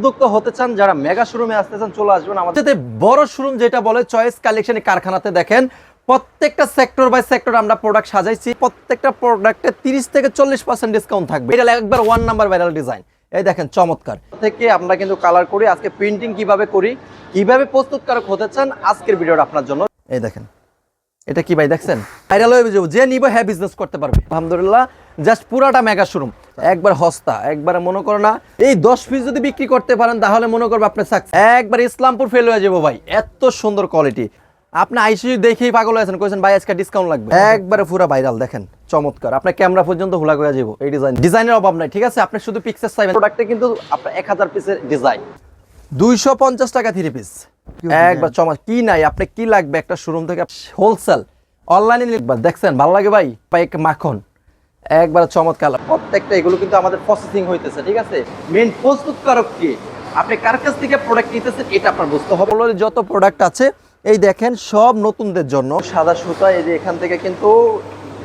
উদ্যোক্তা হতে চান যারা মেগা শোরুমে আসতে চান চলে আসবেন আমাদের বড় শোরুম যেটা বলে চয়েস কালেকশন কারখানাতে দেখেন প্রত্যেকটা সেক্টর বাই সেক্টর আমরা প্রোডাক্ট সাজাইছি। প্রত্যেকটা প্রোডাক্টে তিরিশ থেকে চল্লিশ পার্সেন্ট ডিসকাউন্ট থাকবে। এটা একবার ওয়ান নাম্বার ভাইরাল ডিজাইন এই দেখেন চমৎকার। থেকে আমরা কিন্তু কালার করি আজকে প্রিন্টিং কীভাবে করি কীভাবে প্রস্তুতকারক হতে চান আজকের ভিডিওটা আপনার জন্য। এই দেখেন এটা কি ভাই দেখছেন? ভাইরাল হয়ে যাব যে নিব হ্যাঁ বিজনেস করতে পারবে। আলহামদুলিল্লাহ জাস্ট পুরাটা মেগা শোরুম। একবার হস্তা একবার মনে করো না এই দশ পিস যদি বিক্রি করতে পারেন তাহলে মনে করব আপনি সাকসেস একবার ইসলামপুর ফেল হয়ে যাব ভাই এত সুন্দর কোয়ালিটি আপনি আইসি দেখেই পাগল হয়েছেন কইছেন ভাই আজকে ডিসকাউন্ট লাগবে। একবারে পুরো ভাইরাল দেখেন চমৎকার। আপনার ক্যামেরা পর্যন্ত হুলা হয়ে যাব এই ডিজাইন ডিজাইনের অভাব নাই ঠিক আছে? আপনি শুধু পিকচার চাইবেন। প্রোডাক্টে কিন্তু আপনার এক হাজার পিসের ডিজাইন দুইশো পঞ্চাশ টাকা থ্রি পিস একবার চমৎ কি নাই? আপনি কি লাগবে একটা শোরুম থেকে? হোলসেল অনলাইনে দেখছেন ভালো লাগে ভাই? পাইক মাখন। একবার চমৎকার। প্রত্যেকটা এগুলো কিন্তু আমাদের প্রসেসিং হইতেছে, ঠিক আছে? মেন প্রস্তুতকারক কি? আপনি কার কাছ থেকে প্রোডাক্ট নিতেছেন, এটা আপনার বুঝতে হবে। যত প্রোডাক্ট আছে, এই দেখেন, সব নতুনদের জন্য। সাদা সুতা, এই যে এখান থেকে কিন্তু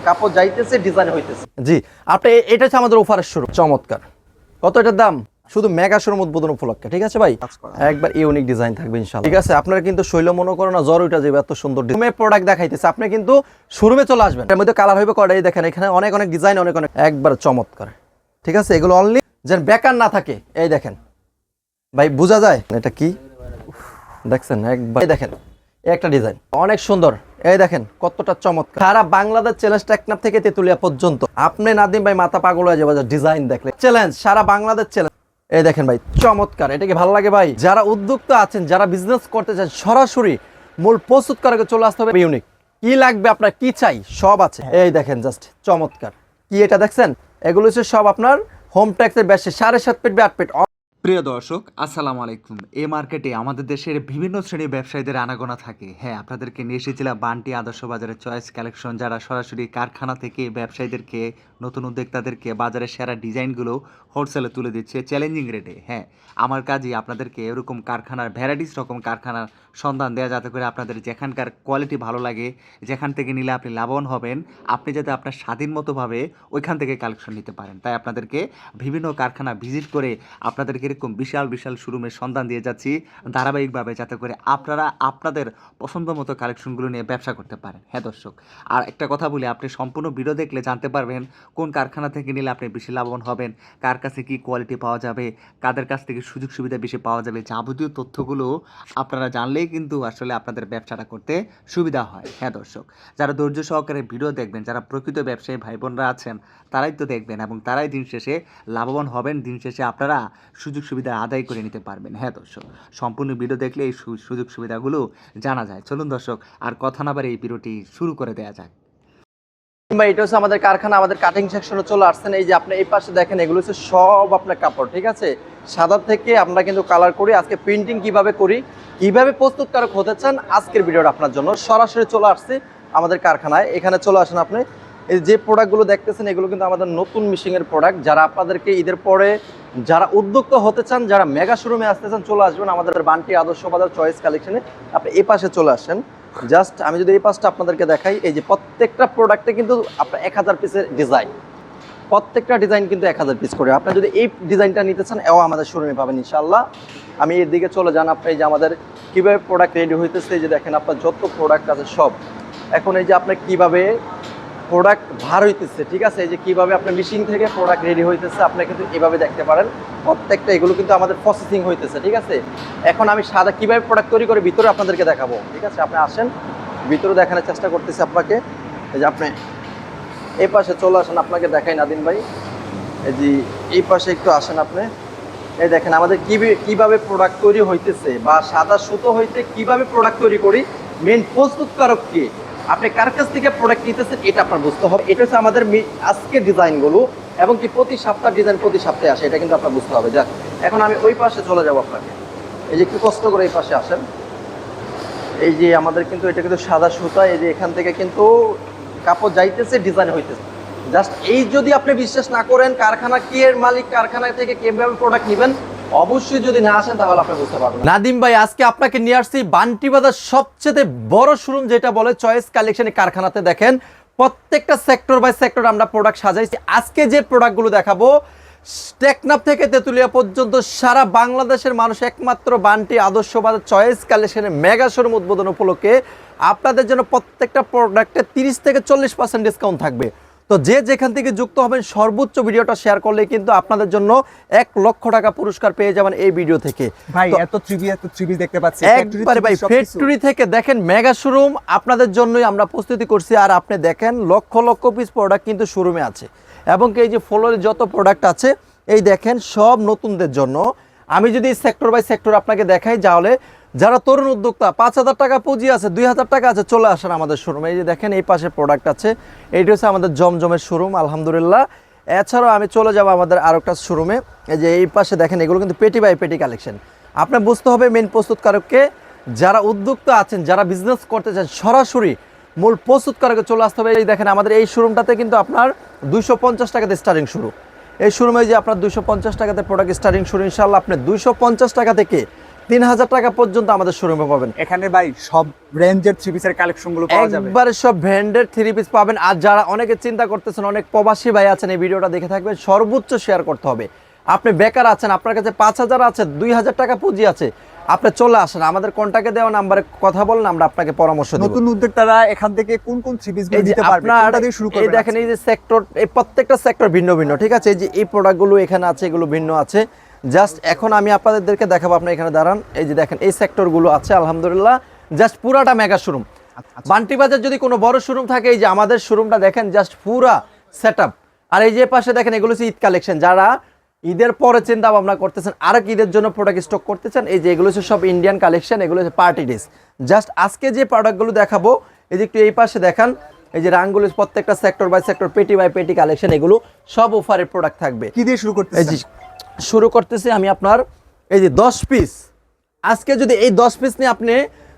কাপড় যাইতেছে ডিজাইন হইতেছে। জি, আপনি, এটা হচ্ছে আমাদের অফারের শুরু। চমৎকার। কত এটার দাম? শুধু মেগা শোরুম উদ্বোধন উপলক্ষে ঠিক আছে ভাই? একবার ইউনিক ডিজাইন থাকবে ইনশাআল্লাহ। ঠিক আছে আপনারা কিন্তু শৈল মনে করো না জ্বর উঠা যাবে এত সুন্দর ডিজাইন প্রোডাক্ট দেখাইতেছে আপনি কিন্তু শোরুমে চলে আসবেন। এর মধ্যে কালার হইবে কয়টা এই দেখেন এখানে অনেক অনেক ডিজাইন অনেক অনেক একবার চমৎকার। ঠিক আছে এগুলো অনলি যেন বেকার না থাকে এই দেখেন। ভাই বোঝা যায়? এটা কি? দেখছেন একবার দেখেন একটা ডিজাইন অনেক সুন্দর এই দেখেন কতটা চমৎকার। সারা বাংলাদেশ চ্যালেঞ্জ টেকনাফ থেকে তেতুলিয়া পর্যন্ত। আপনি নাদিম ভাই মাথা পাগল হয়ে যাবে ডিজাইন দেখলে। চ্যালেঞ্জ সারা বাংলাদেশ চ্যালেঞ্জ এই দেখেন ভাই, চমৎকার। এটাকে ভালো লাগে ভাই? যারা উদ্যোক্তা আছেন, যারা বিজনেস করতে চান, সরাসরি মূল প্রস্তুত করাকে চলে আসতে হবে ইউনিক কি লাগবে আপনার, কি চাই? সব আছে। এই দেখেন জাস্ট চমৎকার। কি এটা দেখছেন? এগুলো হচ্ছে সব আপনার হোম ট্যাক্সের বেশি সাড়ে সাত পেট বা আট ফিট প্রিয় দর্শক, আসসালামু আলাইকুম। এ মার্কেটে আমাদের দেশের বিভিন্ন শ্রেণির ব্যবসায়ীদের আনাগোনা থাকে। হ্যাঁ আপনাদেরকে নিয়ে এসেছিলাম বান্টি আদর্শ বাজারের চয়েস কালেকশন, যারা সরাসরি কারখানা থেকে ব্যবসায়ীদেরকে, নতুন উদ্যোক্তাদেরকে, বাজারের সেরা ডিজাইনগুলো হোলসেলে তুলে দিচ্ছে চ্যালেঞ্জিং রেটে হ্যাঁ আমার কাজই আপনাদেরকে এরকম কারখানার ভ্যারাইটিস রকম কারখানার সন্ধান দেওয়া যাতে করে আপনাদের যেখানকার কোয়ালিটি ভালো লাগে, যেখান থেকে নিলে আপনি লাভবান হবেন, আপনি যাতে আপনার স্বাধীন মতোভাবে ওইখান থেকে কালেকশন নিতে পারেন। তাই আপনাদেরকে বিভিন্ন কারখানা ভিজিট করে আপনাদেরকে এরকম বিশাল বিশাল শোরুমের সন্ধান দিয়ে যাচ্ছি, ধারাবাহিকভাবে যাতে করে আপনারা আপনাদের পছন্দ মতো কালেকশনগুলো নিয়ে ব্যবসা করতে পারেন। হ্যাঁ দর্শক, আর একটা কথা বলি, আপনি সম্পূর্ণ ভিডিও দেখলে জানতে পারবেন কোন কারখানা থেকে নিলে আপনি বেশি লাভবান হবেন, কার কাছে কি কোয়ালিটি পাওয়া যাবে, কাদের কাছ থেকে সুযোগ সুবিধা বেশি পাওয়া যাবে, যাবতীয় তথ্যগুলো আপনারা জানলেই কিন্তু আসলে আপনাদের ব্যবসাটা করতে সুবিধা হয়। হ্যাঁ দর্শক, যারা ধৈর্য সহকারে ভিডিও দেখবেন, যারা প্রকৃত ব্যবসায়ী ভাই বোনরা আছেন, তারাই তো দেখবেন এবং তারাই দিন শেষে লাভবান হবেন। দিন শেষে আপনারা সুযোগ সুবিধা আদায় করে নিতে পারবেন। হ্যাঁ দর্শক, সম্পূর্ণ ভিডিও দেখলে এই সুযোগ সুবিধাগুলো জানা যায়। চলুন দর্শক, আর কথা না এই ভিডিওটি শুরু করে দেওয়া যাক। কিংবা এটা হচ্ছে আমাদের কারখানা, আমাদের কাটিং সেকশনে চলে আসছেন। এই যে আপনি এই পাশে দেখেন, এগুলো হচ্ছে সব আপনার কাপড়, ঠিক আছে? সাদা থেকে আমরা কিন্তু কালার করি। আজকে প্রিন্টিং কীভাবে করি? কীভাবে প্রস্তুতকারক হতে চান আজকের ভিডিওটা আপনার জন্য? সরাসরি চলে আসছি আমাদের কারখানায়। এখানে চলে আসেন আপনি। এই যে প্রোডাক্টগুলো দেখতেছেন, এগুলো কিন্তু আমাদের নতুন মিশিংয়ের প্রোডাক্ট যারা আপনাদেরকে ঈদের পরে যারা উদ্যোক্তা হতে চান, যারা মেগা শোরুমে আসতে চান, চলে আসবেন আমাদের বান্টি আদর্শ বাজার চয়েস কালেকশনে আপনি এই পাশে চলে আসেন। জাস্ট আমি যদি এই পাশটা আপনাদেরকে দেখাই, এই যে প্রত্যেকটা প্রোডাক্টে কিন্তু আপনার এক হাজার পিসের ডিজাইন প্রত্যেকটা ডিজাইন কিন্তু এক হাজার পিস করে। আপনি যদি এই ডিজাইনটা নিতে চান, এও আমাদের শোরুমে পাবেন ইনশাল্লাহ আমি এর দিকে চলে যান, আপনি এই যে আমাদের কীভাবে প্রোডাক্ট রেডি হইতেছে যে দেখেন আপনার যত প্রোডাক্ট আছে সব। এখন এই যে আপনার কীভাবে প্রোডাক্ট ভার হইতেছে, ঠিক আছে? এই যে কীভাবে আপনার মেশিন থেকে প্রোডাক্ট রেডি হইতেছে, আপনি কিন্তু এভাবে দেখতে পারেন। প্রত্যেকটা এগুলো কিন্তু আমাদের প্রসেসিং হইতেছে, ঠিক আছে? এখন আমি সাদা কীভাবে প্রোডাক্ট তৈরি করে ভিতরে আপনাদেরকে দেখাবো, ঠিক আছে? আপনি আসেন, ভিতরে দেখানোর চেষ্টা করতেছি আপনাকে। এই যে আপনি এই পাশে চলে আসেন, আপনাকে দেখাই নাদিন ভাই। এই যে এই পাশে একটু আসেন আপনি। এই দেখেন, আমাদের কীভাবে প্রোডাক্ট তৈরি হইতেছে বা সাদা সুতো হইতে কীভাবে প্রোডাক্ট তৈরি করি মেন প্রস্তুতকারক কি? আপনি কার কাছ থেকে প্রোডাক্ট নিতেছেন এটা আপনার বুঝতে হবে। এটা হচ্ছে আমাদের আজকের ডিজাইনগুলো এবং কি প্রতি সপ্তাহ ডিজাইন প্রতি সপ্তাহে আসে, এটা কিন্তু আপনার বুঝতে হবে। যাক, এখন আমি ওই পাশে চলে যাব আপনাকে। এই যে একটু কষ্ট করে এই পাশে আসেন। এই যে আমাদের কিন্তু এটা কিন্তু সাদা সুতা, এই যে এখান থেকে কিন্তু কাপড় যাইতেছে ডিজাইন হইতেছে। জাস্ট এই যদি আপনি বিশ্বাস না করেন কারখানা কি এর মালিক কারখানা থেকে কীভাবে প্রোডাক্ট নেবেন, অবশ্যই যদি না আসেন তাহলে আপনি বুঝতে পারবেন নাদিম ভাই, আজকে আপনাকে নিয়ে আসছি বান্টি বাজার সবচেয়ে বড় শোরুম যেটা বলে চয়েস কালেকশন কারখানাতে দেখেন। প্রত্যেকটা সেক্টর বাই সেক্টর আমরা প্রোডাক্ট সাজাইছি। আজকে যে প্রোডাক্টগুলো দেখাবো, টেকনাফ থেকে তেঁতুলিয়া পর্যন্ত সারা বাংলাদেশের মানুষ একমাত্র বান্টি আদর্শবাদ চয়েস কালেকশনের মেগা শোরুম উদ্বোধন উপলক্ষে আপনাদের জন্য প্রত্যেকটা প্রোডাক্টে তিরিশ থেকে চল্লিশ পার্সেন্ট ডিসকাউন্ট থাকবে। তো যে যেখান থেকে যুক্ত হবেন সর্বোচ্চ ভিডিওটা শেয়ার করলে কিন্তু আপনাদের জন্য এক লক্ষ টাকা পুরস্কার পেয়ে যাবেন এই ভিডিও থেকে। ভাই এত থ্রিবি এত থ্রিবি দেখতে পাচ্ছি। একবারে ভাই ফ্যাক্টরি থেকে দেখেন মেগা শোরুম আপনাদের জন্যই আমরা প্রস্তুতি করছি। আর আপনি দেখেন লক্ষ লক্ষ পিস প্রোডাক্ট কিন্তু শোরুমে আছে। এবং এই যে ফ্লোরের যত প্রোডাক্ট আছে এই দেখেন সব নতুনদের জন্য। আমি যদি সেক্টর বাই সেক্টর আপনাকে দেখাই তাহলে যারা তরুণ উদ্যোক্তা, পাঁচ হাজার টাকা পুঁজি আছে, দুই হাজার টাকা আছে, চলে আসেন আমাদের শোরুমে এই যে দেখেন, এই পাশে প্রোডাক্ট আছে। এইটি হচ্ছে আমাদের জমজমের শোরুম আলহামদুলিল্লাহ। এছাড়াও আমি চলে যাব আমাদের আরও একটা শোরুমে এই যে এই পাশে দেখেন, এগুলো কিন্তু পেটি বাই পেটি কালেকশন আপনার বুঝতে হবে মেন প্রস্তুতকারককে। যারা উদ্যোক্তা আছেন, যারা বিজনেস করতে চান, সরাসরি মূল প্রস্তুতকারকে চলে আসতে হবে। এই দেখেন, আমাদের এই শোরুমটাতে কিন্তু আপনার দুইশো পঞ্চাশ টাকাতে স্টার্টিং শুরু এই শোরুমে যে আপনার দুইশো পঞ্চাশ টাকাতে প্রোডাক্ট স্টার্টিং শুরু ইনশাল্লাহ আপনি দুইশো পঞ্চাশ টাকা থেকে তিন হাজার টাকা পর্যন্ত আমাদের শোরুমে পাবেন। এখানে ভাই সব রেঞ্জের থ্রি পিসের কালেকশনগুলো একবারে সব ব্র্যান্ডের থ্রি পিস পাবেন। আর যারা অনেকে চিন্তা করতেছেন অনেক প্রবাসী ভাই আছেন এই ভিডিওটা দেখে থাকবেন সর্বোচ্চ শেয়ার করতে হবে। আপনি বেকার আছেন আপনার কাছে পাঁচ হাজার আছে দুই হাজার টাকা পুঁজি আছে আপনি চলে আসেন। আমাদের কন্টাক্টে দেওয়া নাম্বারে কথা বলেন আমরা আপনাকে পরামর্শ দেবো। নতুন উদ্যোক্তারা এখান থেকে কোন কোন থ্রি পিস দিতে পারবে কোনটা দিয়ে শুরু এই দেখেন এই যে সেক্টর এই প্রত্যেকটা সেক্টর ভিন্ন ভিন্ন ঠিক আছে? এই যে এই প্রোডাক্টগুলো এখানে আছে এগুলো ভিন্ন আছে। জাস্ট এখন আমি আপনাদেরকে দেখাবো আপনি এখানে দাঁড়ান। এই যে দেখেন এই সেক্টরগুলো আছে আলহামদুলিল্লাহ। জাস্ট পুরাটা মেগা শোরুম বান্টি বাজার যদি কোনো বড় শোরুম থাকে এই যে আমাদের শোরুমটা দেখেন জাস্ট পুরা সেট আর এই যে পাশে দেখেন এগুলো হচ্ছে ঈদ কালেকশন যারা ঈদের পরে চিন্তা ভাবনা করতেছেন আর ঈদের জন্য প্রোডাক্ট স্টক করতেছেন এই যে এগুলো হচ্ছে সব ইন্ডিয়ান কালেকশন এগুলো হচ্ছে পার্টি ড্রেস জাস্ট আজকে যে প্রোডাক্টগুলো দেখাবো এই যে একটু এই পাশে দেখান এই যে রাঙ্গুলি প্রত্যেকটা সেক্টর বাই সেক্টর পেটি বাই পেটি কালেকশন এগুলো সব অফারের প্রোডাক্ট থাকবে। কি দিয়ে শুরু যে শুরু করতেছি আমি আপনার এই যে দশ পিস আজকে যদি এই দশ পিস নিয়ে আপনি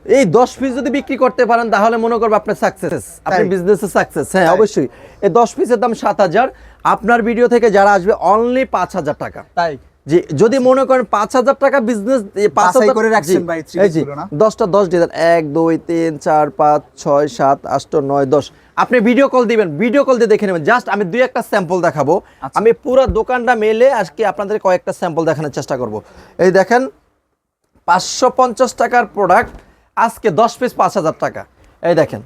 এই দশ পিস যদি বিক্রি করতে পারেন তাহলে মনে করব আপনার সাকসেস আপনি তাই? বিজনেসে সাকসেস হ্যাঁ অবশ্যই। এই দশ পিসের দাম সাত হাজার। আপনার ভিডিও থেকে যারা আসবে অনলি পাঁচ হাজার টাকা। তাই। জি যদি মনে করেন পাঁচ হাজার টাকা বিজনেস পাঁচ হাজার করে রাখছেন ভাই? দশটা দশ ডিজাইন এক দুই তিন চার পাঁচ ছয় সাত আট নয় দশ। আপনি ভিডিও কল দিবেন ভিডিও কল দিয়ে দেখে নেবেন। জাস্ট আমি দুই একটা স্যাম্পল দেখাবো। আচ্ছা। আমি পুরো দোকানটা মেলে আজকে আপনাদের কয়েকটা স্যাম্পল দেখানোর চেষ্টা করব। এই দেখেন পাঁচশো পঞ্চাশ টাকার প্রোডাক্ট আজকে দশ পিস পাঁচ হাজার টাকা। এই দেখেন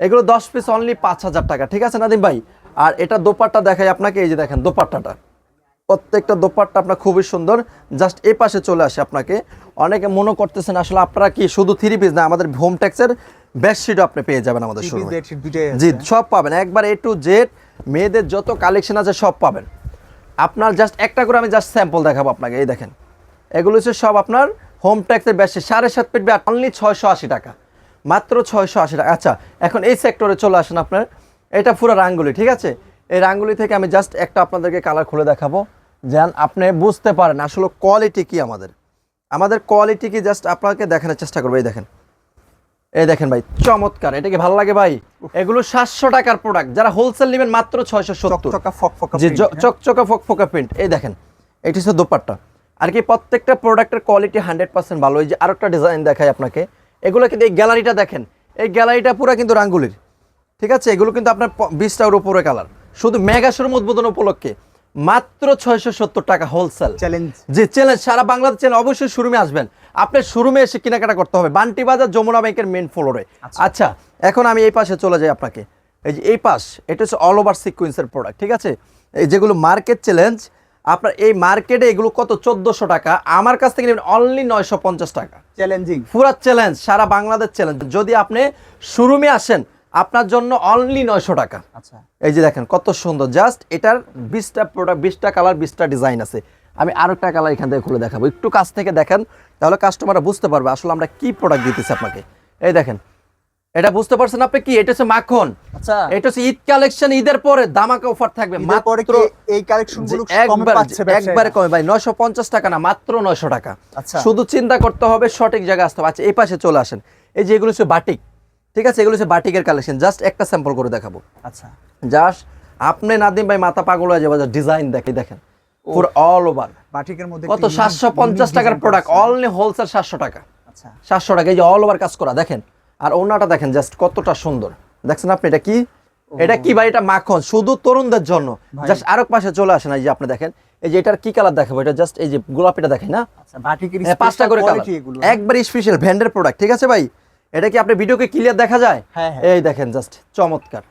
এগুলো দশ পিস অনলি পাঁচ হাজার টাকা। ঠিক আছে নাদিম ভাই? আর এটা দোপাট্টা দেখাই আপনাকে এই যে দেখেন দোপাট্টাটা। প্রত্যেকটা দোপাট্টা আপনার খুবই সুন্দর। জাস্ট এই পাশে চলে আসে আপনাকে। অনেকে মনে করতেছেন আসলে আপনারা কি শুধু থ্রি পিস না আমাদের হোম ট্যাক্সের বেডশিটও আপনি পেয়ে যাবেন আমাদের শোরুমে বেডশিট জি সব পাবেন। একবার এ টু জেড মেয়েদের যত কালেকশন আছে সব পাবেন। আপনার জাস্ট একটা করে আমি জাস্ট স্যাম্পল দেখাবো আপনাকে এই দেখেন। এগুলো হচ্ছে সব আপনার হোম ট্যাক্সের বেশি সাড়ে সাত ফিট ব্যাট অনলি ছয়শো আশি টাকা। মাত্র ছয়শো আশি টাকা। আচ্ছা এখন এই সেক্টরে চলে আসেন আপনার। এটা পুরো রাঙ্গুলি ঠিক আছে? এই রাঙ্গুলি থেকে আমি জাস্ট একটা আপনাদেরকে কালার খুলে দেখাবো। যেন আপনি বুঝতে পারেন আসলে কোয়ালিটি কি আমাদের। আমাদের কোয়ালিটি কি জাস্ট আপনাকে দেখানোর চেষ্টা করব। এই দেখেন। এই দেখেন ভাই চমৎকার। এটা কি ভালো লাগে ভাই? এগুলো সাতশো টাকার প্রোডাক্ট যারা হোলসেল নেবেন মাত্র ছয়শো সত্তর। চকচকা ফকফকা প্রিন্ট এই দেখেন এটি হচ্ছে দোপাট্টা। আর কি প্রত্যেকটা প্রোডাক্টের কোয়ালিটি হান্ড্রেড পার্সেন্ট ভালো। এই যে আরেকটা ডিজাইন দেখাই আপনাকে। এগুলো কিন্তু এই গ্যালারিটা দেখেন। এই গ্যালারিটা পুরো কিন্তু রাঙ্গুলির। ঠিক আছে? এগুলো কিন্তু আপনার বিশটার উপরে কালার শুধু মেগা শোরুম উদ্বোধন উপলক্ষে। মাত্র ছয়শো সত্তর টাকা হোলসেল চ্যালেঞ্জ যে চ্যালেঞ্জ সারা বাংলাদেশ চ্যানেল অবশ্যই শোরুমে আসবেন। আপনার শোরুমে এসে কেনাকাটা করতে হবে। বান্টি বাজার যমুনা ব্যাংকের মেন ফ্লোরে আচ্ছা। এখন আমি এই পাশে চলে যাই আপনাকে। এই যে এই পাশ এটা হচ্ছে অল ওভার সিকুয়েন্সের প্রোডাক্ট ঠিক আছে? এই যেগুলো মার্কেট চ্যালেঞ্জ আপনার এই মার্কেটে এগুলো কত? চোদ্দোশো টাকা। আমার কাছ থেকে নেবেন অনলি নয়শো পঞ্চাশ টাকা। চ্যালেঞ্জিং পুরা চ্যালেঞ্জ সারা বাংলাদেশ চ্যালেঞ্জ যদি আপনি শোরুমে আসেন আপনার জন্য অনলি নয়শো টাকা। আচ্ছা। এই যে দেখেন কত সুন্দর। জাস্ট এটার বিশটা প্রোডাক্ট বিশটা কালার বিশটা ডিজাইন আছে। আমি আরও একটা কালার এখান থেকে খুলে দেখাবো। একটু কাছ থেকে দেখেন তাহলে কাস্টমাররা বুঝতে পারবে আসলে আমরা কি প্রোডাক্ট দিতেছি আপনাকে। এই দেখেন এটা বুঝতে পারছেন আপনি কি? এটা হচ্ছে মাখন। আচ্ছা। এটা হচ্ছে ঈদ কালেকশন ঈদের পরে দামাকা অফার থাকবে। মাত্র এই কালেকশনগুলো একবার একবারে কমে ভাই নয়শো পঞ্চাশ টাকা না মাত্র নয়শো টাকা। আচ্ছা। শুধু চিন্তা করতে হবে সঠিক জায়গায় আসতে হবে। আচ্ছা এই পাশে চলে আসেন। এই যে এগুলো হচ্ছে বাটিক ঠিক আছে এগুলো হচ্ছে বাটিকের কালেকশন জাস্ট একটা স্যাম্পল করে দেখাবো। আচ্ছা। জাস্ট আপনি নাদিম ভাই মাথা পাগল হয়ে যাবে ডিজাইন দেখে দেখেন। পুরো অল ওভার বাটিকের মধ্যে কত একটা unique- সাতশো পঞ্চাশ unique টাকার প্রোডাক্ট অনলি হোলসেল সাতশো টাকা। আচ্ছা। সাতশো টাকা এই যে অল ওভার কাজ করা দেখেন। আর ওনাটা দেখেন জাস্ট কতটা সুন্দর। দেখছেন আপনি এটা কি? এটা কি ভাই? এটা মাখন শুধু তরুণদের জন্য। জাস্ট আরেক পাশে চলে আসেন এই যে আপনি দেখেন। এই যে এটার কি কালার দেখাবো? এটা জাস্ট এই যে গোলাপিটা দেখাই না? আচ্ছা হ্যাঁ, পাঁচটা করে কালার একবার স্পেশাল ভ্যান্ডের প্রোডাক্ট ঠিক আছে ভাই? এটা কি আপনি ভিডিওকে ক্লিয়ার দেখা যায়? হ্যাঁ, হ্যাঁ। এই দেখেন জাস্ট চমৎকার।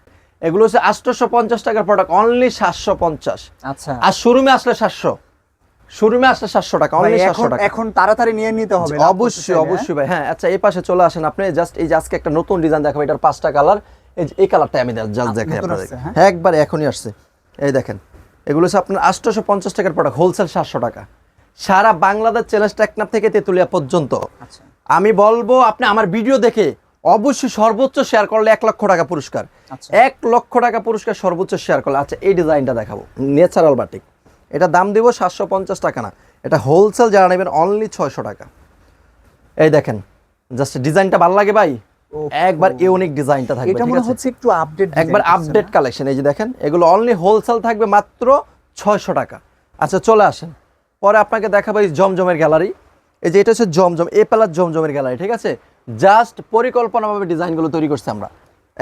এগুলো হচ্ছে আটশোশো পঞ্চাশ টাকার প্রোডাক্ট অনলি সাতশো পঞ্চাশ আচ্ছা। আর শোরুমে আসলে সাতশো। শোরুমে আসলে সাতশো টাকা অনলি সাতশো টাকা। এখন তাড়াতাড়ি নিয়ে নিতে হবে অবশ্যই অবশ্যই ভাই। হ্যাঁ আচ্ছা এই পাশে চলে আসেন আপনি। জাস্ট এই যে আজকে একটা নতুন ডিজাইন দেখাবো এটার পাঁচটা কালার এই যে এই কালারটা আমি জাস্ট দেখাই নতুন আপনাদের হ্যাঁ? হ্যাঁ একবার এখনই আসছে। এই দেখেন এগুলো হচ্ছে আপনার আটশোশো পঞ্চাশ টাকার প্রোডাক্ট হোলসেল সাতশো টাকা। সারা বাংলাদেশ চ্যালেঞ্জ টেকনাফ থেকে তেতুলিয়া পর্যন্ত। আচ্ছা। আমি বলব আপনি আমার ভিডিও দেখে অবশ্যই সর্বোচ্চ শেয়ার করলে এক লক্ষ টাকা পুরস্কার। আচ্ছা। এক লক্ষ টাকা পুরস্কার সর্বোচ্চ শেয়ার করলে। আচ্ছা এই ডিজাইনটা দেখাবো। ন্যাচারাল বাটিক এটা দাম দিব সাতশো পঞ্চাশ টাকা না। এটা হোলসেল যারা নেবেন অনলি ছয়শো টাকা। এই দেখেন জাস্ট ডিজাইনটা ভালো লাগে ভাই? একবার ইউনিক ডিজাইনটা থাকবে এটা মনে হচ্ছে একটু আপডেট একবার আপডেট কালেকশন এই যে দেখেন এগুলো অনলি হোলসেল থাকবে মাত্র ছয়শো টাকা। আচ্ছা চলে আসেন। পরে আপনাকে দেখাবো এই জমজমের গ্যালারি এই যে এটা হচ্ছে জমজম এ প্লাস জমজমের গ্যালারি ঠিক আছে? জাস্ট পরিকল্পনাভাবে ডিজাইনগুলো তৈরি করছি আমরা।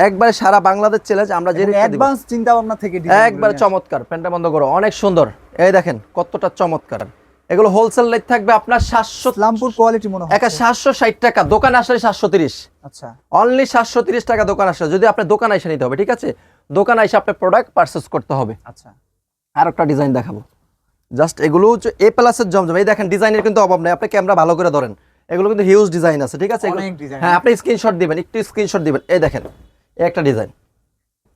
একবারে সারা বাংলাদেশ চ্যালেঞ্জ আমরা যে। অ্যাডভান্স চিন্তা ভাবনা থেকে একবার চমৎকার প্যান্টটা বন্ধ করো অনেক সুন্দর। এই দেখেন কতটা চমৎকার। এগুলো হোলসেল রেট থাকবে আপনার সাতশো লামপুর কোয়ালিটি মনে হয় একা হচ্ছে। সাতশো ষাট টাকা দোকানে আসলে সাতশো তিরিশ। আচ্ছা। অনলি সাতশো তিরিশ টাকা দোকান আসলে যদি আপনি দোকান এসে নিতে হবে ঠিক আছে? দোকান এসে আপনার প্রোডাক্ট পারচেস করতে হবে। আচ্ছা। আর একটা ডিজাইন দেখাবো। জাস্ট এগুলো হচ্ছে এ প্লাসের জমজম। এই দেখেন ডিজাইনের কিন্তু অভাব নেই। আপনি ক্যামেরা ভালো করে ধরেন। এগুলো কিন্তু হিউজ ডিজাইন আছে ঠিক আছে। হ্যাঁ আপনি স্ক্রিনশট দিবেন একটু স্ক্রিনশট দিবেন। এই দেখেন একটা ডিজাইন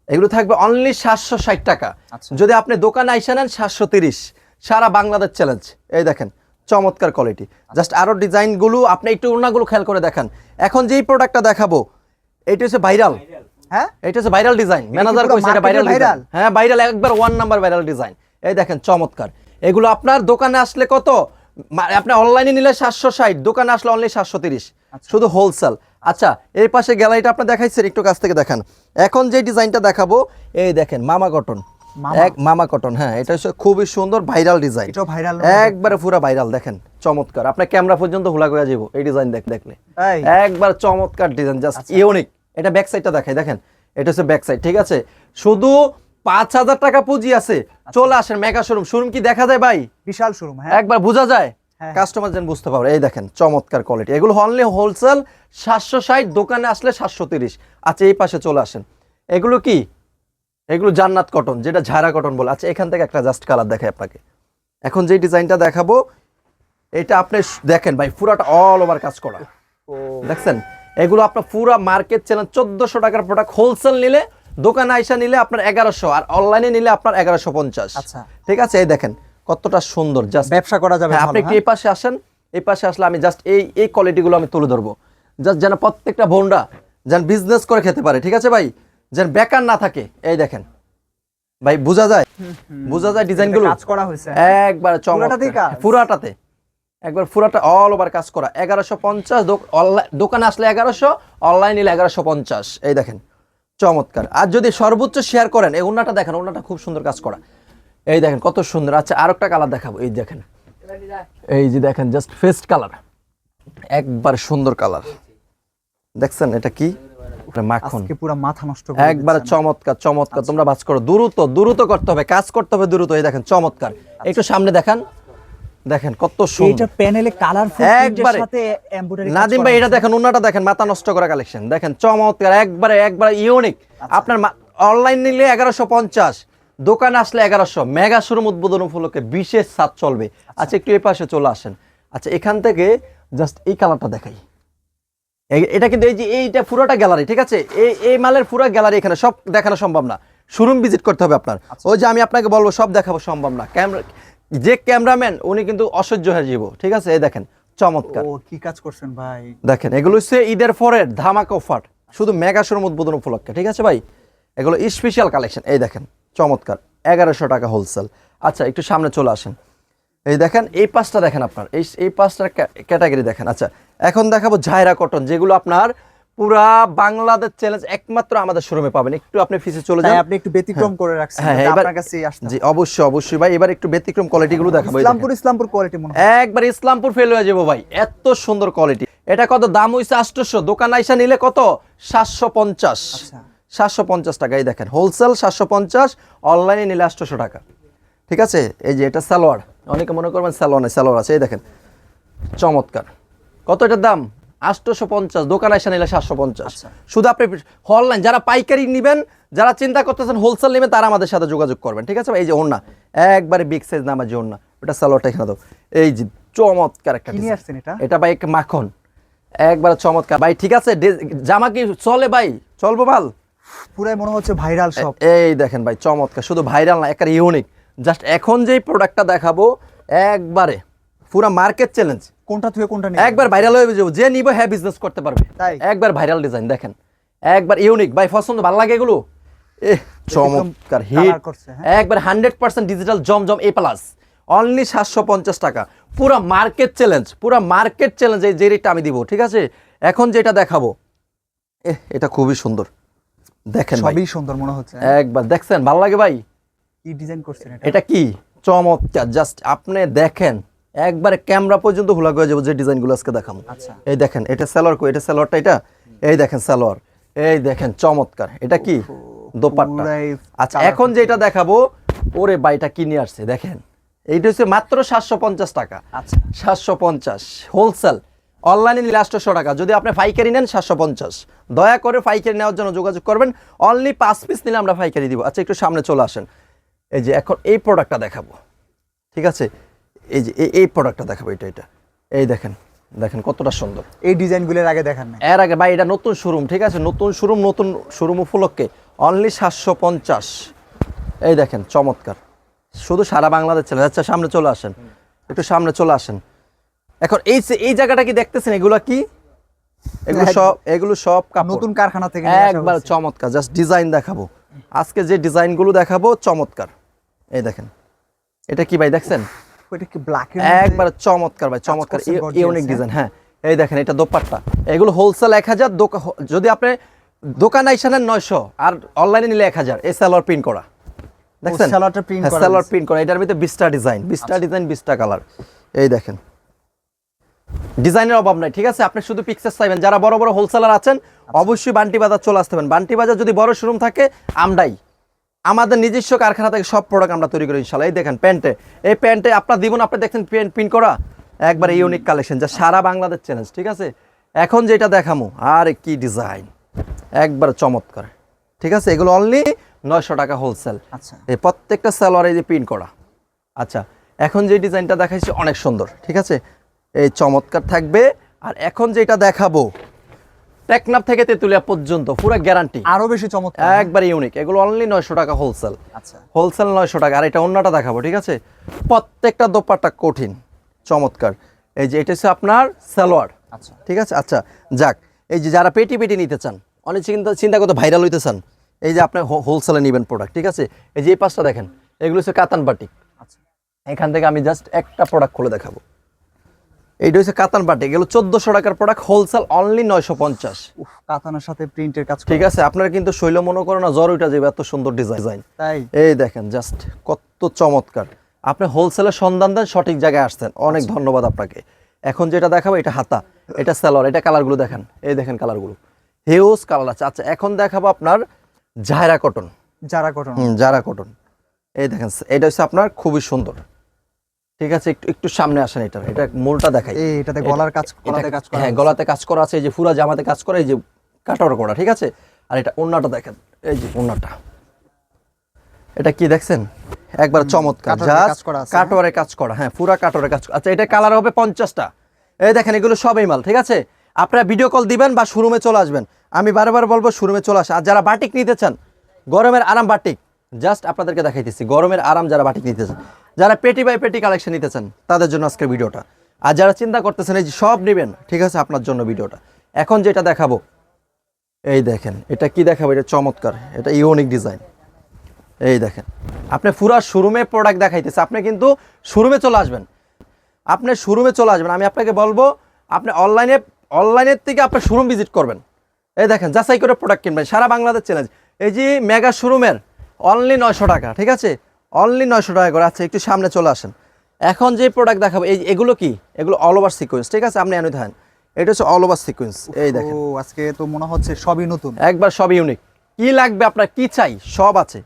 এগুলো থাকবে অনলি সাতশো ষাট টাকা। আচ্ছা। যদি আপনি দোকানে আইসা নেন সাতশো তিরিশ। সারা বাংলাদেশ চ্যালেঞ্জ এই দেখেন চমৎকার কোয়ালিটি জাস্ট আরও ডিজাইনগুলো আপনি একটু ওনাগুলো খেয়াল করে দেখান। এখন যেই প্রোডাক্টটা দেখাবো এটা হচ্ছে ভাইরাল হ্যাঁ? এটা হচ্ছে ভাইরাল ডিজাইন ম্যানেজার কইছে এটা ভাইরাল হ্যাঁ ভাইরাল একবার ওয়ান নাম্বার ভাইরাল ডিজাইন এই দেখেন চমৎকার। এগুলো আপনার দোকানে আসলে কত? আপনি অনলাইনে নিলে সাতশো ষাট দোকানে আসলে অনলি সাতশো তিরিশ। শুধু হোলসেল আচ্ছা এই পাশে গ্যালারিটা আপনার দেখাইছেন একটু কাছ থেকে দেখান। এখন যে ডিজাইনটা দেখাবো এই দেখেন মামা কটন? এক মামা কটন হ্যাঁ এটা হচ্ছে খুবই সুন্দর ভাইরাল ডিজাইন ভাইরাল একবারে পুরো ভাইরাল দেখেন চমৎকার। আপনার ক্যামেরা পর্যন্ত হুলা করে যাব এই ডিজাইন দেখ দেখলে। একবার চমৎকার ডিজাইন জাস্ট আচ্ছা। ইউনিক এটা ব্যাক সাইডটা দেখাই দেখেন এটা হচ্ছে ব্যাক সাইড ঠিক আছে? শুধু পাঁচ হাজার টাকা পুঁজি আছে। আচ্ছা। চলে আসেন মেগা শোরুম। শোরুম কি দেখা যায় ভাই? বিশাল শোরুম হ্যাঁ। একবার বোঝা যায়? হ্যাঁ। কাস্টমার যেন বুঝতে পারবে এই দেখেন চমৎকার কোয়ালিটি এগুলো অনলি হোলসেল সাতশো ষাট দোকানে আসলে সাতশো তিরিশ। আচ্ছা এই পাশে চলে আসেন। এগুলো কি? এগুলো জান্নাত কটন যেটা ঝাড়া কটন বলে। আচ্ছা এখান থেকে একটা জাস্ট কালার দেখাই আপনাকে। এখন যে ডিজাইনটা দেখাবো এটা আপনি দেখেন ভাই পুরাটা অল ওভার কাজ করা। দেখছেন? এগুলো আপনার পুরো মার্কেট চ্যালেঞ্জ চোদ্দশো টাকার প্রোডাক্ট হোলসেল নিলে দোকানে আইসা নিলে আপনার এগারোশো আর অনলাইনে নিলে আপনার এগারোশো পঞ্চাশ। আচ্ছা। ঠিক আছে? এই দেখেন কতটা সুন্দর জাস্ট ব্যবসা করা যাবে হ্যাঁ, আপনি একটু হ্যাঁ? এই পাশে আসেন এই পাশে আসলে আমি জাস্ট এই এই কোয়ালিটিগুলো আমি তুলে ধরবো। জাস্ট যেন প্রত্যেকটা বোনরা যেন বিজনেস করে খেতে পারে ঠিক আছে ভাই? যেন বেকার না থাকে। এই দেখেন ভাই বোঝা যায়? বোঝা যায় ডিজাইনগুলো কাজ করা হয়েছে। একবার কাজ? পুরাটাতে একবার পুরাটা অল ওভার কাজ করা। এগারোশো পঞ্চাশ দোকানে আসলে এগারোশো অনলাইন নিলে এগারোশো পঞ্চাশ। এই দেখেন চমৎকার। আর যদি সর্বোচ্চ শেয়ার করেন এই ওনাটা দেখেন ওনাটা খুব সুন্দর কাজ করা। এই দেখেন কত সুন্দর। আচ্ছা আর একটা কালার দেখাবো। এই দেখেন। এই যে দেখেন জাস্ট ফেস্ট কালার একবার সুন্দর কালার দেখছেন এটা কি? মাখন। পুরো মাথা নষ্ট একবার চমৎকার চমৎকার। তোমরা বাজ করো। দ্রুত দ্রুত করতে হবে। কাজ করতে হবে দ্রুত। এই দেখেন চমৎকার। একটু সামনে দেখান। দেখেন কত এইটা সুন্দর প্যানেলে কালারফুল একবারে। সাথে এমব্রয়ডারি নাদিম ভাই এটা দেখেন ওনাটা দেখেন মাথা নষ্ট করা কালেকশন দেখেন চমৎকার একবারে একবারে ইউনিক আচ্ছা। আপনার অনলাইন নিলে এগারোশো পঞ্চাশ দোকানে আসলে এগারোশো। মেগা শোরুম উদ্বোধন উপলক্ষে বিশেষ সাত চলবে। আচ্ছা। একটু এই পাশে চলে আসেন। আচ্ছা এখান থেকে জাস্ট এই কালারটা দেখাই। এটা কিন্তু এই যে এইটা পুরোটা গ্যালারি ঠিক আছে? এই এই মালের পুরো গ্যালারি এখানে সব দেখানো সম্ভব না। শোরুম ভিজিট করতে হবে আপনার। আচ্ছা। ওই যে আমি আপনাকে বলব সব দেখাবো সম্ভব না। ক্যামেরা যে ক্যামেরাম্যান উনি কিন্তু অসহ্য হয়ে যাব ঠিক আছে? এই দেখেন চমৎকার। ও কি কাজ করছেন ভাই? দেখেন এগুলো হচ্ছে ঈদের পরের ধামাকা অফার। শুধু মেগা শোরুম উদ্বোধন উপলক্ষে ঠিক আছে ভাই? এগুলো স্পেশাল কালেকশন এই দেখেন চমৎকার। এগারোশো টাকা হোলসেল আচ্ছা একটু সামনে চলে আসেন। এই দেখেন এই পাঁচটা দেখেন আপনার। এই এই পাঁচটা ক্যাটাগরি দেখেন। আচ্ছা এখন দেখাবো ঝায়রা কটন যেগুলো আপনার পুরা বাংলাদেশ চ্যালেঞ্জ একমাত্র আমাদের শোরুমে পাবেন। একটু আপনি ফিসে চলে যান। আপনি একটু ব্যতিক্রম করে রাখছেন হ্যাঁ, আপনার কাছে আসতে জি অবশ্যই অবশ্যই ভাই এবার একটু ব্যতিক্রম কোয়ালিটিগুলো দেখাবো ইসলামপুর। ইসলামপুর কোয়ালিটি মনে হয়। একবার ইসলামপুর ফেল হয়ে যাব ভাই এত সুন্দর কোয়ালিটি এটা কত দাম হইছে আটশোশো দোকান আইসা নিলে কত? সাতশো পঞ্চাশ। আচ্ছা। সাতশো পঞ্চাশ টাকা দেখেন হোলসেল সাতশো পঞ্চাশ অনলাইনে নিলে আটশোশো টাকা। ঠিক আছে? এই যে এটা সালোয়ার। অনেকে মনে করবেন সালোয়ার নেই সালোয়ার আছে এই দেখেন চমৎকার। কত এটার দাম? আটশোশো পঞ্চাশ দোকানে এসে নিলে সাতশো পঞ্চাশ। আচ্ছা। শুধু আপনি অনলাইন যারা পাইকারি নেবেন যারা চিন্তা করতেছেন হোলসেল নেবেন তারা আমাদের সাথে যোগাযোগ করবেন ঠিক আছে? এই যে ওড়না একবারে বিগ সাইজ নামার যে ওড়না ওটা সালোয়ারটা এখানে দাও। এই যে চমৎকার একটা এটা? এটা ভাই মাখন। একবার চমৎকার। ভাই ঠিক আছে? জামা কি চলে ভাই? চলবো মাল? পুরাই মনে হচ্ছে ভাইরাল সব এই দেখেন ভাই চমৎকার। শুধু ভাইরাল না একটা ইউনিক জাস্ট এখন যেই প্রোডাক্টটা দেখাবো একবারে পুরো মার্কেট চ্যালেঞ্জ কোনটা থেকে কোনটা নিয়ে একবার ভাইরাল হয়ে যাব যে নিব হ্যাঁ বিজনেস করতে পারবে। তাই? একবার ভাইরাল ডিজাইন দেখেন। একবার ইউনিক ভাই পছন্দ ভালো লাগে এগুলো? চমৎকার হিট হ্যাঁ। একবার হান্ড্রেড পার্সেন্ট ডিজিটাল জমজম এ প্লাস অনলি সাতশো পঞ্চাশ টাকা। পুরো মার্কেট চ্যালেঞ্জ পুরো মার্কেট চ্যালেঞ্জ এই যে রেটটা আমি দিব ঠিক আছে? এখন যেটা দেখাবো এ এটা খুবই সুন্দর। দেখেন ভাই। সবই সুন্দর মনে হচ্ছে একবার দেখছেন ভালো লাগে ভাই? কি ডিজাইন করছেন এটা? এটা কি? চমৎকার জাস্ট আপনি দেখেন। একবারে ক্যামেরা পর্যন্ত হুলা হয়ে যাব যে ডিজাইনগুলো আজকে দেখাবো। আচ্ছা। এই দেখেন এটা সালোয়ার কই এটা সালোয়ারটা এটা? এই দেখেন সালোয়ার। এই দেখেন চমৎকার। এটা কি? দোপাট্টা। আচ্ছা এখন যেটা দেখাবো ওরে বাইটা কি নিয়ে আসছে? দেখেন এইটা হচ্ছে মাত্র সাতশো পঞ্চাশ টাকা। আচ্ছা। সাতশো পঞ্চাশ হোলসেল অনলাইনে নিলে আটশোশো টাকা। যদি আপনি পাইকারি নেন সাতশো পঞ্চাশ। দয়া করে পাইকারি নেওয়ার জন্য যোগাযোগ করবেন। অনলি পাঁচ পিস নিলে আমরা পাইকারি দিব। আচ্ছা একটু সামনে চলে আসেন। এই যে এখন এই প্রোডাক্টটা দেখাবো। ঠিক আছে? এই যে এই- প্রোডাক্টটা দেখাবো এটা এটা। এই দেখেন দেখেন কতটা সুন্দর। এই ডিজাইনগুলোর আগে দেখান না এর আগে ভাই এটা নতুন শোরুম ঠিক আছে? নতুন শোরুম নতুন শোরুম উপলক্ষে অনলি সাতশো পঞ্চাশ। এই দেখেন চমৎকার। শুধু সারা বাংলাদেশ চলে। আচ্ছা সামনে চলে আসেন। একটু সামনে চলে আসেন। এখন এই যে- এই জায়গাটা কি দেখতেছেন? এগুলো কি? এগুলো সব এগুলো সব নতুন কারখানা থেকে একবার চমৎকার জাস্ট ডিজাইন দেখাবো। আজকে যে ডিজাইনগুলো দেখাবো চমৎকার। এই দেখেন। এটা কি ভাই দেখছেন? ওইটা কি ব্ল্যাক একবার চমৎকার ভাই চমৎকার ইউনিক হ্যাঁ। ডিজাইন হ্যাঁ। এই দেখেন এটা দোপাট্টা। এগুলো হোলসেল এক হাজার যদি আপনি দোকান আইসা নয়শো আর অনলাইনে নিলে এক হাজার এই সালোয়ার প্রিন্ট করা। দেখছেন? করা সালোয়ার প্রিন্ট করা। এটার ভিতরে বিশটা ডিজাইন বিশটা আচ্ছা। ডিজাইন বিশটা কালার এই দেখেন। ডিজাইনের অভাব নাই ঠিক আছে? আপনি শুধু পিকচার চাইবেন। যারা বড় বড় হোলসেলার আছেন আচ্ছা। অবশ্যই বান্টি বাজার চলে আসতে হবেন বান্টি বাজার যদি বড় শোরুম থাকে আমরাই। আমাদের নিজস্ব কারখানা থেকে সব প্রোডাক্ট আমরা তৈরি করি ইনশাল্লাহ এই দেখেন প্যান্টে এই প্যান্টে আপনার দিব আপনি দেখছেন প্যান্ট প্রিন্ট করা? একবার ইউনিক কালেকশন যা সারা বাংলাদেশ চ্যালেঞ্জ ঠিক আছে? এখন যেটা দেখামো আর কি ডিজাইন একবার চমৎকার। ঠিক আছে? এগুলো অনলি নয়শো টাকা হোলসেল আচ্ছা। এই প্রত্যেকটা সালোয়ার এই যে প্রিন্ট করা। আচ্ছা এখন যে ডিজাইনটা দেখাইছি অনেক সুন্দর ঠিক আছে? এই চমৎকার থাকবে। আর এখন যেটা দেখাবো টেকনাফ থেকে তেতুলিয়া পর্যন্ত পুরো গ্যারান্টি আরও বেশি চমৎকার। একবার ইউনিক এগুলো অনলি নয়শো টাকা হোলসেল আচ্ছা। হোলসেল নয়শো টাকা। আর এটা অন্যটা দেখাবো ঠিক আছে? প্রত্যেকটা দোপাট্টা কঠিন চমৎকার। এই যে এটা হচ্ছে আপনার সালোয়ার। আচ্ছা। ঠিক আছে? আচ্ছা যাক। এই যে যারা পেটি পেটি নিতে চান অনেক চিন্তা চিন্তা করতে ভাইরাল হইতে চান এই যে আপনি হোলসেলে নেবেন প্রোডাক্ট ঠিক আছে? এই যে এই পাঁচটা দেখেন এগুলো হচ্ছে কাতান বাটিক। আচ্ছা। এখান থেকে আমি জাস্ট একটা প্রোডাক্ট খুলে দেখাবো। এইটা হচ্ছে কাতান বাটিক। এগুলো চোদ্দশো টাকার প্রোডাক্ট হোলসেল অনলি নয়শো পঞ্চাশ। কাতানের সাথে প্রিন্টের কাজ ঠিক আছে আপনারা কিন্তু শৈল মনে করো না জ্বর উঠা যাবে এত সুন্দর ডিজাইন তাই? এই দেখেন জাস্ট কত চমৎকার। আপনি হোলসেলের সন্ধান দেন সঠিক জায়গায় আসছেন। অনেক ধন্যবাদ আপনাকে। এখন যেটা দেখাবো এটা হাতা এটা স্যালোয়ার এটা কালারগুলো দেখেন। এই দেখেন কালারগুলো হিউজ কালার আছে। আচ্ছা এখন দেখাবো আপনার Zaira cotton Zara cotton Zara cotton এই দেখেন এটা হচ্ছে আপনার খুবই সুন্দর। ঠিক আছে একটু একটু সামনে আসেন এটা এটা মূলটা দেখাই। এই এটাতে গলার কাজ গলাতে কাজ করা হ্যাঁ গলাতে কাজ করা আছে এই যে পুরা জামাতে কাজ করা এই যে কাটর করা ঠিক আছে? আর এটা ওন্নাটা দেখেন এই যে ওন্নাটা। এটা কি দেখছেন? একবার চমৎকার জাস্ট কাটোয়ারে কাজ করা হ্যাঁ পুরা কাটোয়ারে কাজ আচ্ছা এটা কালার হবে পঞ্চাশটা। এই দেখেন এগুলো সবই মাল ঠিক আছে? আপনারা ভিডিও কল দিবেন বা শোরুমে চলে আসবেন। আমি বারবার বলব শোরুমে চলে আসা। আর যারা বাটিক নিতে চান গরমের আরাম বাটিক জাস্ট আপনাদেরকে দেখাইতেছি গরমের আরাম যারা বাটিক নিতে চান। যারা পেটি বাই পেটি কালেকশন নিতে চান তাদের জন্য আজকের ভিডিওটা। আর যারা চিন্তা করতেছেন, এই যে সব নেবেন, ঠিক আছে, আপনার জন্য ভিডিওটা। এখন যেটা দেখাবো, এই দেখেন, এটা কি দেখাবো? এটা চমৎকার, এটা ইউনিক ডিজাইন এই দেখেন, আপনি পুরা শোরুমে প্রোডাক্ট দেখাইতেছে, আপনি কিন্তু শোরুমে চলে আসবেন। আপনি শোরুমে চলে আসবেন, আমি আপনাকে বলব, আপনি অনলাইনে অনলাইনের থেকে আপনি শোরুম ভিজিট করবেন। এই দেখেন, যাচাই করে প্রোডাক্ট কিনবেন, সারা বাংলাদেশ চ্যালেঞ্জ এই যে মেগা শোরুমের অনলি নয়শো টাকা, ঠিক আছে? অনলি নয়শো টাকা করে। আচ্ছা একটু সামনে চলে আসেন। এখন যে প্রোডাক্ট দেখাবো এই এগুলো কি? এগুলো অল ওভার সিকোয়েন্স ঠিক আছে? আপনি এনে দেখেন। এটা হচ্ছে অল ওভার সিকোয়েন্স এই দেখেন। ও আজকে তো মনে হচ্ছে সবই নতুন। একবার সব ইউনিক কি লাগবে আপনার? কি চাই? সব আছে।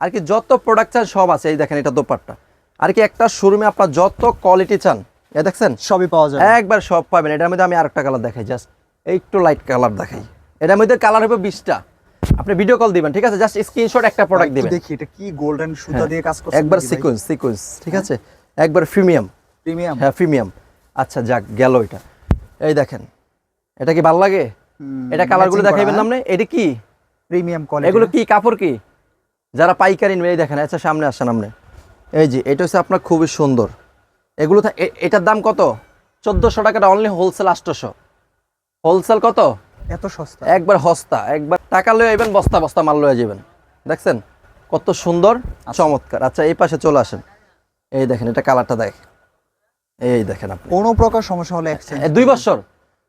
আর কি যত প্রোডাক্ট চান সব আছে। এই দেখেন এটা দোপাট্টা। আর কি একটা শোরুমে আপনার যত কোয়ালিটি চান এ দেখছেন? সবই পাওয়া যাবে। একবার সব পাবেন। এটার মধ্যে আমি আরেকটা কালার দেখাই জাস্ট একটু লাইট কালার দেখাই। এটার মধ্যে কালার হবে বিশটা। আপনি ভিডিও কল দিবেন ঠিক আছে? জাস্ট স্ক্রিনশট একটা প্রোডাক্ট দিবেন। দেখি এটা কি গোল্ডেন সুতা দিয়ে কাজ করছে হ্যাঁ, একবার সিকোয়েন্স সিকোয়েন্স ঠিক আছে? একবার প্রিমিয়াম প্রিমিয়াম হ্যাঁ প্রিমিয়াম আচ্ছা যাক গেল এটা। এই দেখেন এটা কি ভালো লাগে? এটা কালারগুলো দেখাইবেন নামনে? এটা কি? প্রিমিয়াম কোয়ালিটি এগুলো কি কাপড় কি? যারা পাইকারি নেবে এই দেখেন আচ্ছা সামনে আসেন সামনে এই যে এটা হচ্ছে আপনার খুবই সুন্দর। এগুলো এটার দাম কত? চোদ্দোশো টাকাটা অনলি হোলসেল আটশোশো। হোলসেল কত? এত সস্তা? একবার হস্তা একবার টাকা লয়ে যাবেন বস্তা বস্তা মাল লয়ে যাবেন দেখছেন? কত সুন্দর চমৎকার। আচ্ছা এই পাশে চলে আসেন। এই দেখেন এটা কালারটা দেখ। এই দেখেন আপনি। কোনো প্রকার সমস্যা হলে দুই বছর।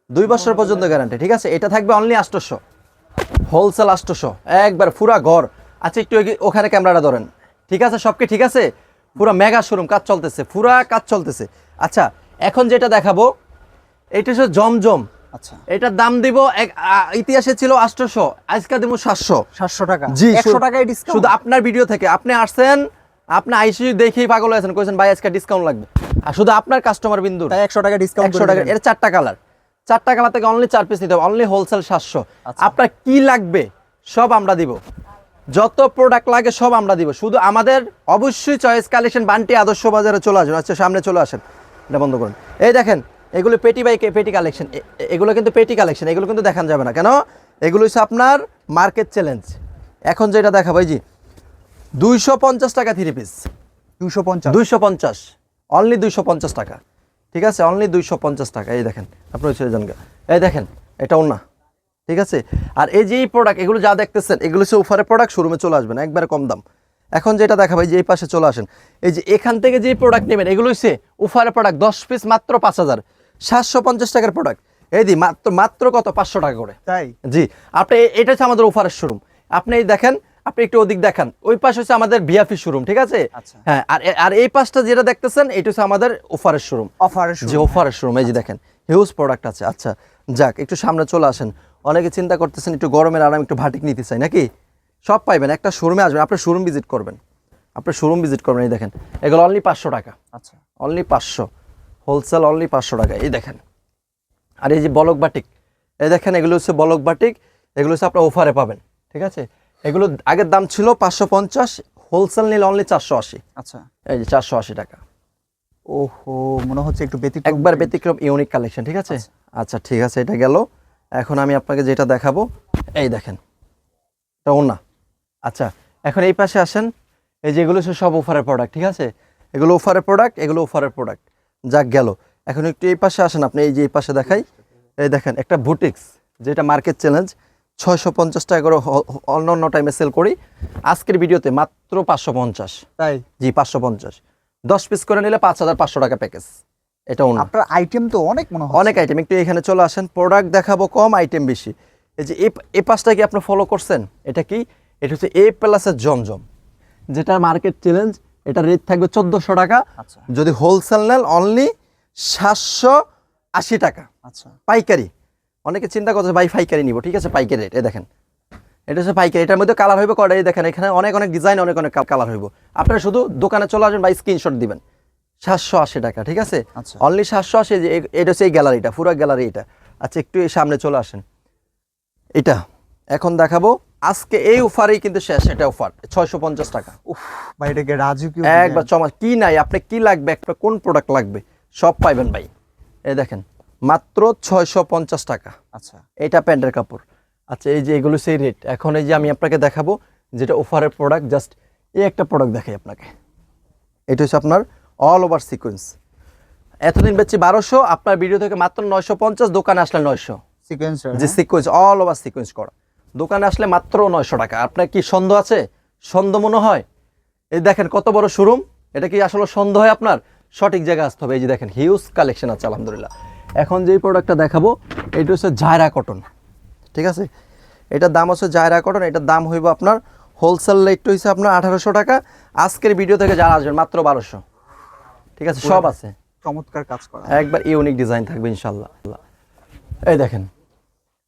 দুই বছর পর্যন্ত গ্যারান্টি ঠিক আছে? এটা থাকবে অনলি আটশোশো। হোলসেল আটশোশো। একবার পুরা ঘর। আচ্ছা একটু ওখানে ক্যামেরাটা ধরেন। ঠিক আছে সবকে ঠিক আছে? পুরা মেগা শোরুম কাজ চলতেছে। পুরা কাজ চলতেছে। আচ্ছা এখন যেটা দেখাবো এটা হচ্ছে জমজম। আচ্ছা। এটার দাম দিব এক ইতিহাসে ছিল আটশোশো আজকে দিব সাতশো। সাতশো টাকা। জি একশো শুধু- টাকায় ডিসকাউন্ট শুধু আপনার ভিডিও থেকে। আপনি আসছেন আপনি আইসি দেখেই পাগল হয়েছেন কইছেন ভাই আজকে ডিসকাউন্ট লাগবে। আর শুধু আপনার কাস্টমার বিন্দু তাই একশো টাকা ডিসকাউন্ট একশো টাকা এর চারটা কালার চারটা কালার থেকে অনলি চার পিস নিতে হবে। অনলি হোলসেল সাতশো। আচ্ছা। আপনার কি লাগবে সব আমরা দিব। যত প্রোডাক্ট লাগে সব আমরা দিব। শুধু আমাদের অবশ্যই চয়েস কালেকশন বান্টি আদর্শ বাজারে চলে আসুন আচ্ছা সামনে চলে আসেন। এটা বন্ধ করুন। এই দেখেন এগুলো পেটি বাই পেটি কালেকশন এগুলো কিন্তু পেটি কালেকশন এগুলো কিন্তু দেখান যাবে না। কেন? এগুলো হচ্ছে আপনার মার্কেট চ্যালেঞ্জ এখন যেটা দেখাবো এই জি দুইশো পঞ্চাশ টাকা থ্রি পিস দুশো পঞ্চাশ। দুইশো পঞ্চাশ। অনলি দুইশো পঞ্চাশ টাকা। ঠিক আছে? অনলি দুইশো পঞ্চাশ টাকা। এই দেখেন আপনি ছেড়ে যান গা। এই দেখেন এটাও না ঠিক আছে? আর এই যে এই প্রোডাক্ট এগুলো যা দেখতেছেন এগুলো হচ্ছে অফারের প্রোডাক্ট শোরুমে চলে আসবেন একবারে কম দাম। এখন যেটা দেখাবো এই যে এই পাশে চলে আসেন। এই যে এখান থেকে যে প্রোডাক্ট নেবেন এগুলো হচ্ছে অফারের প্রোডাক্ট দশ পিস মাত্র পাঁচ হাজার। সাতশো পঞ্চাশ টাকার প্রোডাক্ট এই দি মাত্র মাত্র কত? পাঁচশো টাকা করে। তাই? জি আপনি এটা হচ্ছে আমাদের অফারের শোরুম আপনি এই দেখেন আপনি একটু ওদিক দেখান। ওই পাশে হচ্ছে আমাদের বিয়াফি শোরুম ঠিক আছে? আচ্ছা। হ্যাঁ আর আর এই পাশটা যেটা দেখতেছেন এটা হচ্ছে আমাদের অফারের শোরুম অফারের যে অফারের শোরুম এই যে দেখেন হিউজ প্রোডাক্ট আছে। আচ্ছা যাক একটু সামনে চলে আসেন। অনেকে চিন্তা করতেছেন একটু গরমের আরাম একটু ভাটিক নিতে চাই নাকি? সব পাইবেন একটা শোরুমে আসবেন আপনার শোরুম ভিজিট করবেন। আপনি শোরুম ভিজিট করবেন এই দেখেন। এগুলো অনলি পাঁচশো টাকা। আচ্ছা। অনলি পাঁচশো। হোলসেল অনলি পাঁচশো টাকা। এই দেখেন। আর এই যে বলক বাটিক এই দেখেন এগুলো হচ্ছে বলক বাটিক এগুলো হচ্ছে আপনার অফারে পাবেন ঠিক আছে? এগুলো আগের দাম ছিল পাঁচশো পঞ্চাশ হোলসেল নিলে অনলি চারশো আশি। আচ্ছা। এই যে চারশো আশি টাকা। ওহো মনে হচ্ছে একটু ব্যতিক্রম। একবার ব্যতিক্রম ইউনিক কালেকশন ঠিক আছে? আচ্ছা। ঠিক আছে এটা গেল। এখন আমি আপনাকে যেটা দেখাবো এই দেখেন। এটা ওনা আচ্ছা এখন এই পাশে আসেন। এই যেগুলো হচ্ছে সব অফারের প্রোডাক্ট ঠিক আছে? এগুলো অফারের প্রোডাক্ট এগুলো অফারের প্রোডাক্ট যাক গেল। এখন একটু এই পাশে আসেন আপনি এই যে এই পাশে দেখাই। এই দেখেন একটা বুটিক্স যেটা মার্কেট চ্যালেঞ্জ। ছয়শো পঞ্চাশ টাকা করে অন্য অন্য টাইমে সেল করি। আজকের ভিডিওতে মাত্র পাঁচশো পঞ্চাশ। তাই? জি পাঁচশো পঞ্চাশ। দশ পিস করে নিলে পাঁচ হাজার পাঁচশো টাকা প্যাকেজ এটা অন্য আপনার আইটেম তো অনেক মনে হয় অনেক আইটেম একটু এখানে চলে আসেন। প্রোডাক্ট দেখাবো কম আইটেম বেশি। এই যে এ পাঁচটা কি আপনি ফলো করছেন? এটা কি? এটা হচ্ছে এ প্লাসের জমজম। যেটা মার্কেট চ্যালেঞ্জ এটা রেট থাকবে চোদ্দোশো টাকা। আচ্ছা। যদি হোলসেল নেন অনলি সাতশো আশি টাকা। আচ্ছা। পাইকারি। অনেকে চিন্তা করছে ভাই পাইকারি নিব। ঠিক আছে পাইকারি রেট এই দেখেন। এটা হচ্ছে পাইকারি। এটার মধ্যে কালার হইবে কটা? এই দেখেন এখানে অনেক অনেক ডিজাইন অনেক অনেক কালার হইব। আপনারা শুধু দোকানে চলে আসবেন বা স্ক্রিনশট দিবেন। সাতশো আশি টাকা ঠিক আছে? আচ্ছা। অনলি সাতশো আশি যে এটা হচ্ছে এই গ্যালারিটা পুরো গ্যালারি এটা। আচ্ছা একটু এই সামনে চলে আসেন। এটা। এখন দেখাবো আজকে এই অফারেই কিন্তু শেষ এটা অফার ছয়শো পঞ্চাশ টাকা। উফ ভাই এটাকে রাজকীয় একবার চমৎ কি নাই আপনি কি লাগবে একটা কোন প্রোডাক্ট লাগবে সব পাইবেন ভাই। এই দেখেন মাত্র ছয়শো পঞ্চাশ টাকা। আচ্ছা। এটা প্যান্টের কাপড়। আচ্ছা এই যে এগুলো সেই রেট এখন এই যে আমি আপনাকে দেখাবো যেটা অফারের প্রোডাক্ট জাস্ট এই একটা প্রোডাক্ট দেখাই আপনাকে। এটা হচ্ছে আপনার অল ওভার সিকোয়েন্স এতদিন বেচছি বারোশো আপনার ভিডিও থেকে মাত্র নয়শো পঞ্চাশ দোকানে আসলে নয়শো। সিকোয়েন্স যে সিকোয়েন্স অল ওভার সিকোয়েন্স করা। দোকানে আসলে মাত্র নয়শো টাকা। আপনার কি সন্দেহ আছে? সন্দেহ মনে হয়? এই দেখেন কত বড় শোরুম এটা কি আসলে সন্দেহ হয় আপনার? সঠিক জায়গায় আসতে হবে। এই যে দেখেন হিউজ কালেকশন আছে আলহামদুলিল্লাহ। এখন যেই প্রোডাক্টটা দেখাবো এটা হচ্ছে জায়রা কটন ঠিক আছে? এটার দাম হচ্ছে জায়রা কটন এটার দাম হইব আপনার হোলসেল রেট হয়েছে আপনার আঠারোশো টাকা। আজকের ভিডিও থেকে যারা আসবেন মাত্র বারোশো। ঠিক আছে? সব আছে। চমৎকার কাজ করা। একবার ইউনিক ডিজাইন থাকবে ইনশাল্লাহ এই দেখেন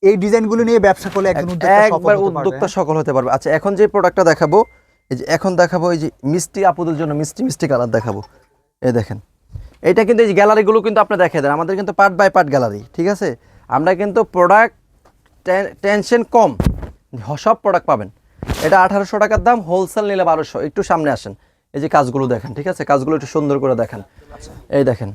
এই ডিজাইনগুলো নিয়ে ব্যবসা করলে একজন উদ্যোক্তা সফল একবার হতে পারবে, উদ্যোক্তা? সকল হতে পারবে। আচ্ছা এখন যে প্রোডাক্টটা দেখাবো এই যে এখন দেখাবো এই যে মিষ্টি আপুদের জন্য মিষ্টি মিষ্টি কালার দেখাবো। এই দেখেন এটা কিন্তু এই যে গ্যালারিগুলো কিন্তু আপনি দেখে দেন। আমাদের কিন্তু পার্ট বাই পার্ট গ্যালারি ঠিক আছে? আমরা কিন্তু প্রোডাক্ট টেনশন কম সব প্রোডাক্ট পাবেন। এটা আঠারোশো টাকার দাম হোলসেল নিলে বারোশো। একটু সামনে আসেন। এই যে কাজগুলো দেখেন ঠিক আছে? কাজগুলো একটু সুন্দর করে দেখেন। এই দেখেন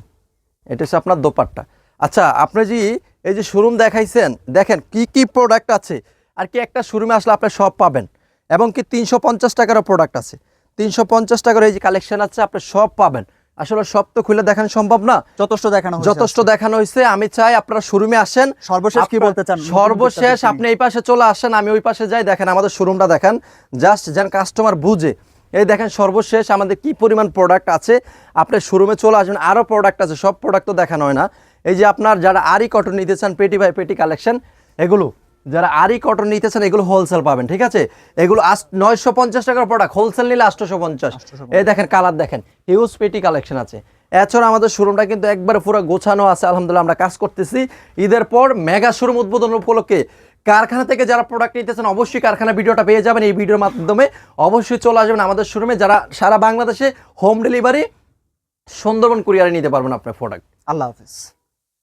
এটা হচ্ছে আপনার দোপাট্টা। আচ্ছা আপনি যে এই যে শোরুম দেখাইছেন দেখেন কি কি প্রোডাক্ট আছে? আর কি একটা শোরুমে আসলে আপনি সব পাবেন। এবং কি তিনশো পঞ্চাশ টাকারও প্রোডাক্ট আছে। তিনশো পঞ্চাশ টাকার এই যে কালেকশন আছে আপনি সব পাবেন। আসলে সব তো খুলে দেখানো সম্ভব না। যথেষ্ট দেখানো হয়েছে যথেষ্ট দেখানো হয়েছে। আমি চাই আপনারা শোরুমে আসেন। সর্বশেষ কি বলতে চান? সর্বশেষ আপনি এই পাশে চলে আসেন আমি ওই পাশে যাই দেখেন আমাদের শোরুমটা দেখেন। জাস্ট যেন কাস্টমার বুঝে। এই দেখেন সর্বশেষ আমাদের কি পরিমাণ প্রোডাক্ট আছে। আপনি শোরুমে চলে আসবেন আরও প্রোডাক্ট আছে সব প্রোডাক্ট তো দেখানো হয় না। এই যে আপনার যারা আরি কটন নিতে চান পেটি বাই পেটি কালেকশন এগুলো যারা আরি কটন নিতে চান এগুলো হোলসেল পাবেন ঠিক আছে? এগুলো আস নয়শো পঞ্চাশ টাকার প্রোডাক্ট হোলসেল নিলে আটশোশো পঞ্চাশ। এই দেখেন কালার দেখেন হিউজ পেটি কালেকশন আছে। এছাড়া আমাদের শোরুমটা কিন্তু একবারে পুরো গোছানো আছে আলহামদুলিল্লাহ আমরা কাজ করতেছি। ঈদের পর মেগা শোরুম উদ্বোধন উপলক্ষে কারখানা থেকে যারা প্রোডাক্ট নিতেছেন অবশ্যই কারখানা ভিডিওটা পেয়ে যাবেন এই ভিডিওর মাধ্যমে। অবশ্যই চলে আসবেন আমাদের শোরুমে যারা সারা বাংলাদেশে হোম ডেলিভারি সুন্দরবন কুরিয়ারে নিতে পারবেন আপনার প্রোডাক্ট আল্লাহ হাফিজ।